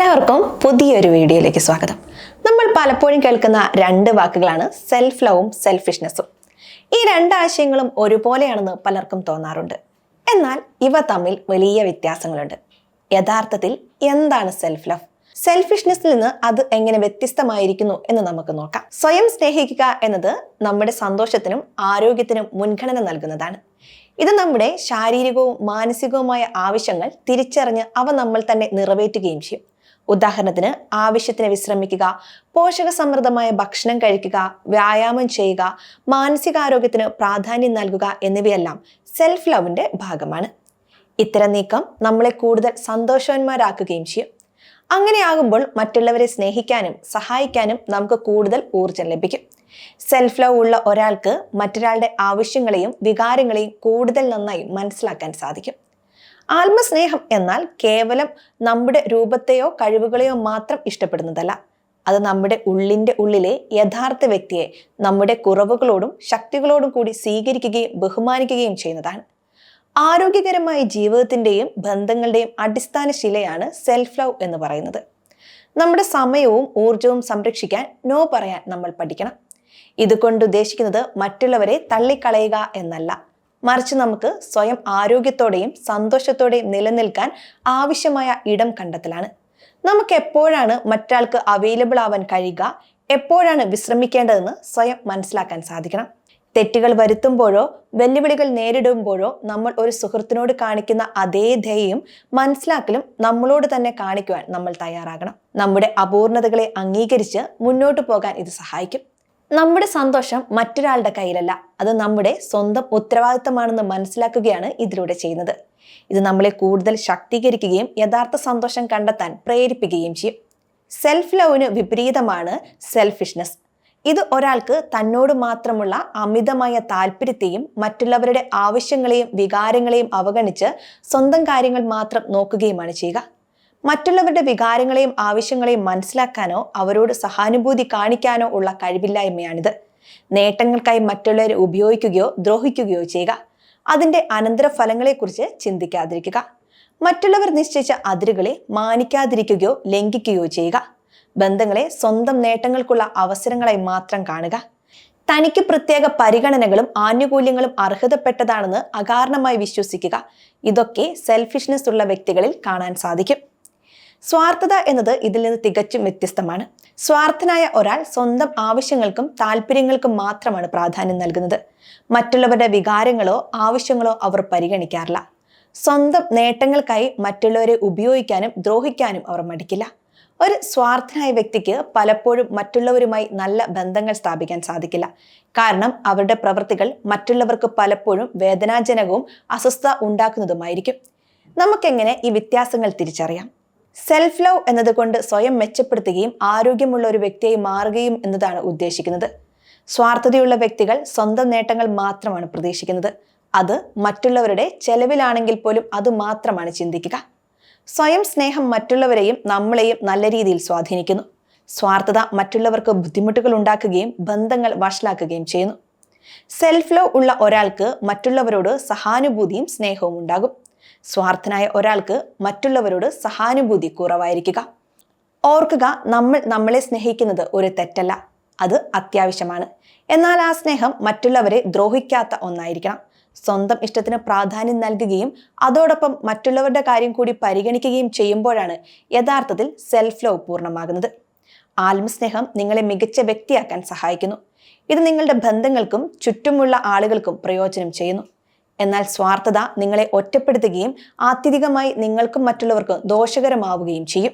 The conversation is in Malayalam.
എല്ലാവർക്കും പുതിയൊരു വീഡിയോയിലേക്ക് സ്വാഗതം. നമ്മൾ പലപ്പോഴും കേൾക്കുന്ന രണ്ട് വാക്കുകളാണ് സെൽഫ് ലവും സെൽഫിഷ്നെസ്സും ഈ രണ്ട് ആശയങ്ങളും ഒരുപോലെയാണെന്ന് പലർക്കും തോന്നാറുണ്ട്. എന്നാൽ ഇവ തമ്മിൽ വലിയ വ്യത്യാസങ്ങളുണ്ട്. യഥാർത്ഥത്തിൽ എന്താണ് സെൽഫ് ലവ് സെൽഫിഷ്നെസ്സിൽ നിന്ന് അത് എങ്ങനെ വ്യത്യസ്തമായിരിക്കുന്നു എന്ന് നമുക്ക് നോക്കാം. സ്വയം സ്നേഹിക്കുക എന്നത് നമ്മുടെ സന്തോഷത്തിനും ആരോഗ്യത്തിനും മുൻഗണന നൽകുന്നതാണ്. ഇത് നമ്മുടെ ശാരീരികവും മാനസികവുമായ ആവശ്യങ്ങൾ തിരിച്ചറിഞ്ഞ് അവ നമ്മൾ തന്നെ നിറവേറ്റുകയും ചെയ്യും. ഉദാഹരണത്തിന് ആവശ്യത്തിന് വിശ്രമിക്കുക പോഷക സമൃദ്ധമായ ഭക്ഷണം കഴിക്കുക വ്യായാമം ചെയ്യുക മാനസികാരോഗ്യത്തിന് പ്രാധാന്യം നൽകുക എന്നിവയെല്ലാം സെൽഫ് ലവിന്റെ ഭാഗമാണ്. ഇത്തരം നീക്കം നമ്മളെ കൂടുതൽ സന്തോഷവാന്മാരാക്കുകയും ചെയ്യും. അങ്ങനെയാകുമ്പോൾ മറ്റുള്ളവരെ സ്നേഹിക്കാനും സഹായിക്കാനും നമുക്ക് കൂടുതൽ ഊർജം ലഭിക്കും. സെൽഫ് ലവ് ഉള്ള ഒരാൾക്ക് മറ്റൊരാളുടെ ആവശ്യങ്ങളെയും വികാരങ്ങളെയും കൂടുതൽ നന്നായി മനസ്സിലാക്കാൻ സാധിക്കും. ആത്മസ്നേഹം എന്നാൽ കേവലം നമ്മുടെ രൂപത്തെയോ കഴിവുകളെയോ മാത്രം ഇഷ്ടപ്പെടുന്നതല്ല. അത് നമ്മുടെ ഉള്ളിന്റെ ഉള്ളിലെ യഥാർത്ഥ വ്യക്തിയെ നമ്മുടെ കുറവുകളോടും ശക്തികളോടും കൂടി സ്വീകരിക്കുകയും ബഹുമാനിക്കുകയും ചെയ്യുന്നതാണ്. ആരോഗ്യകരമായ ജീവിതത്തിന്റെയും ബന്ധങ്ങളുടെയും അടിസ്ഥാന ശിലയാണ് സെൽഫ് ലവ് എന്ന് പറയുന്നത്. നമ്മുടെ സമയവും ഊർജവും സംരക്ഷിക്കാൻ നോ പറയാൻ നമ്മൾ പഠിക്കണം. ഇതുകൊണ്ട് ഉദ്ദേശിക്കുന്നത് മറ്റുള്ളവരെ തള്ളിക്കളയുക എന്നല്ല. മറിച്ച് നമുക്ക് സ്വയം ആരോഗ്യത്തോടെയും സന്തോഷത്തോടെയും നിലനിൽക്കാൻ ആവശ്യമായ ഇടം കണ്ടെത്തലാണ്. നമുക്ക് എപ്പോഴാണ് മറ്റാൾക്ക് അവൈലബിൾ ആവാൻ കഴിയുക? എപ്പോഴാണ് വിശ്രമിക്കേണ്ടതെന്ന് സ്വയം മനസ്സിലാക്കാൻ സാധിക്കണം. തെറ്റുകൾ വരുത്തുമ്പോഴോ വെല്ലുവിളികൾ നേരിടുമ്പോഴോ നമ്മൾ ഒരു സുഹൃത്തിനോട് കാണിക്കുന്ന അതേ ധൈര്യം മനസ്സിലാക്കലും നമ്മളോട് തന്നെ കാണിക്കുവാൻ നമ്മൾ തയ്യാറാകണം. നമ്മുടെ അപൂർണതകളെ അംഗീകരിച്ച് മുന്നോട്ട് പോകാൻ ഇത് സഹായിക്കും. നമ്മുടെ സന്തോഷം മറ്റൊരാളുടെ കയ്യിലല്ല. അത് നമ്മുടെ സ്വന്തം ഉത്തരവാദിത്തമാണെന്ന് മനസ്സിലാക്കുകയാണ് ഇതിലൂടെ ചെയ്യുന്നത്. ഇത് നമ്മളെ കൂടുതൽ ശക്തീകരിക്കുകയും യഥാർത്ഥ സന്തോഷം കണ്ടെത്താൻ പ്രേരിപ്പിക്കുകയും ചെയ്യും. സെൽഫ് ലവിന് വിപരീതമാണ് സെൽഫിഷ്നെസ് ഇത് ഒരാൾക്ക് തന്നോട് മാത്രമുള്ള അമിതമായ താല്പര്യത്തെയും മറ്റുള്ളവരുടെ ആവശ്യങ്ങളെയും വികാരങ്ങളെയും അവഗണിച്ച് സ്വന്തം കാര്യങ്ങൾ മാത്രം നോക്കുകയുമാണ് ചെയ്യുക. മറ്റുള്ളവരുടെ വികാരങ്ങളെയും ആവശ്യങ്ങളെയും മനസ്സിലാക്കാനോ അവരോട് സഹാനുഭൂതി കാണിക്കാനോ ഉള്ള കഴിവില്ലായ്മയാണിത്. നേട്ടങ്ങൾക്കായി മറ്റുള്ളവരെ ഉപയോഗിക്കുകയോ ദ്രോഹിക്കുകയോ ചെയ്യുക. അതിന്റെ അനന്തരഫലങ്ങളെക്കുറിച്ച് ചിന്തിക്കാതിരിക്കുക. മറ്റുള്ളവർ നിശ്ചയിച്ച അതിരുകളെ മാനിക്കാതിരിക്കുകയോ ലംഘിക്കുകയോ ചെയ്യുക. ബന്ധങ്ങളെ സ്വന്തം നേട്ടങ്ങൾക്കുള്ള അവസരങ്ങളായി മാത്രം കാണുക. തനിക്ക് പ്രത്യേക പരിഗണനകളും ആനുകൂല്യങ്ങളും അർഹതപ്പെട്ടതാണെന്ന് അകാരണമായി വിശ്വസിക്കുക. ഇതൊക്കെ സെൽഫിഷ്നെസ് ഉള്ള വ്യക്തികളിൽ കാണാൻ സാധിക്കും. സ്വാർത്ഥത എന്നത് ഇതിൽ നിന്ന് തികച്ചും വ്യത്യസ്തമാണ്. സ്വാർത്ഥനായ ഒരാൾ സ്വന്തം ആവശ്യങ്ങൾക്കും താല്പര്യങ്ങൾക്കും മാത്രമാണ് പ്രാധാന്യം നൽകുന്നത്. മറ്റുള്ളവരുടെ വികാരങ്ങളോ ആവശ്യങ്ങളോ അവർ പരിഗണിക്കാറില്ല. സ്വന്തം നേട്ടങ്ങൾക്കായി മറ്റുള്ളവരെ ഉപയോഗിക്കാനും ദ്രോഹിക്കാനും അവർ മടിക്കില്ല. ഒരു സ്വാർത്ഥനായ വ്യക്തിക്ക് പലപ്പോഴും മറ്റുള്ളവരുമായി നല്ല ബന്ധങ്ങൾ സ്ഥാപിക്കാൻ സാധിക്കില്ല. കാരണം അവരുടെ പ്രവൃത്തികൾ മറ്റുള്ളവർക്ക് പലപ്പോഴും വേദനാജനകവും അസ്വസ്ഥ ഉണ്ടാക്കുന്നതുമായിരിക്കും. നമുക്കെങ്ങനെ ഈ വ്യത്യാസങ്ങൾ തിരിച്ചറിയാം? സെൽഫ് ലവ് എന്നതുകൊണ്ട് സ്വയം മെച്ചപ്പെടുത്തുകയും ആരോഗ്യമുള്ള ഒരു വ്യക്തിയായി മാറുകയും എന്നതാണ് ഉദ്ദേശിക്കുന്നത്. സ്വാർത്ഥതയുള്ള വ്യക്തികൾ സ്വന്തം നേട്ടങ്ങൾ മാത്രമാണ് പ്രതീക്ഷിക്കുന്നത്. അത് മറ്റുള്ളവരുടെ ചെലവിലാണെങ്കിൽ പോലും അത് മാത്രമാണ് ചിന്തിക്കുക. സ്വയം സ്നേഹം മറ്റുള്ളവരെയും നമ്മളെയും നല്ല രീതിയിൽ സ്വാധീനിക്കുന്നു. സ്വാർത്ഥത മറ്റുള്ളവർക്ക് ബുദ്ധിമുട്ടുകൾ ഉണ്ടാക്കുകയും ബന്ധങ്ങൾ വഷളാക്കുകയും ചെയ്യുന്നു. സെൽഫ് ലവ് ഉള്ള ഒരാൾക്ക് മറ്റുള്ളവരോട് സഹാനുഭൂതിയും സ്നേഹവും ഉണ്ടാകും. സ്വാർത്ഥനായ ഒരാൾക്ക് മറ്റുള്ളവരോട് സഹാനുഭൂതി കുറവായിരിക്കുക. ഓർക്കുക നമ്മൾ നമ്മളെ സ്നേഹിക്കുന്നത് ഒരു തെറ്റല്ല. അത് അത്യാവശ്യമാണ്. എന്നാൽ ആ സ്നേഹം മറ്റുള്ളവരെ ദ്രോഹിക്കാത്ത ഒന്നായിരിക്കണം. സ്വന്തം ഇഷ്ടത്തിന് പ്രാധാന്യം നൽകുകയും അതോടൊപ്പം മറ്റുള്ളവരുടെ കാര്യം കൂടി പരിഗണിക്കുകയും ചെയ്യുമ്പോഴാണ് യഥാർത്ഥത്തിൽ സെൽഫ് ലവ് പൂർണമാകുന്നത്. ആത്മസ്നേഹം നിങ്ങളെ മികച്ച വ്യക്തിയാക്കാൻ സഹായിക്കുന്നു. ഇത് നിങ്ങളുടെ ബന്ധങ്ങൾക്കും ചുറ്റുമുള്ള ആളുകൾക്കും പ്രയോജനം ചെയ്യുന്നു. എന്നാൽ സ്വാർത്ഥത നിങ്ങളെ ഒറ്റപ്പെടുത്തുകയും ആത്യന്തികമായി നിങ്ങൾക്കും മറ്റുള്ളവർക്കും ദോഷകരമാവുകയും ചെയ്യും.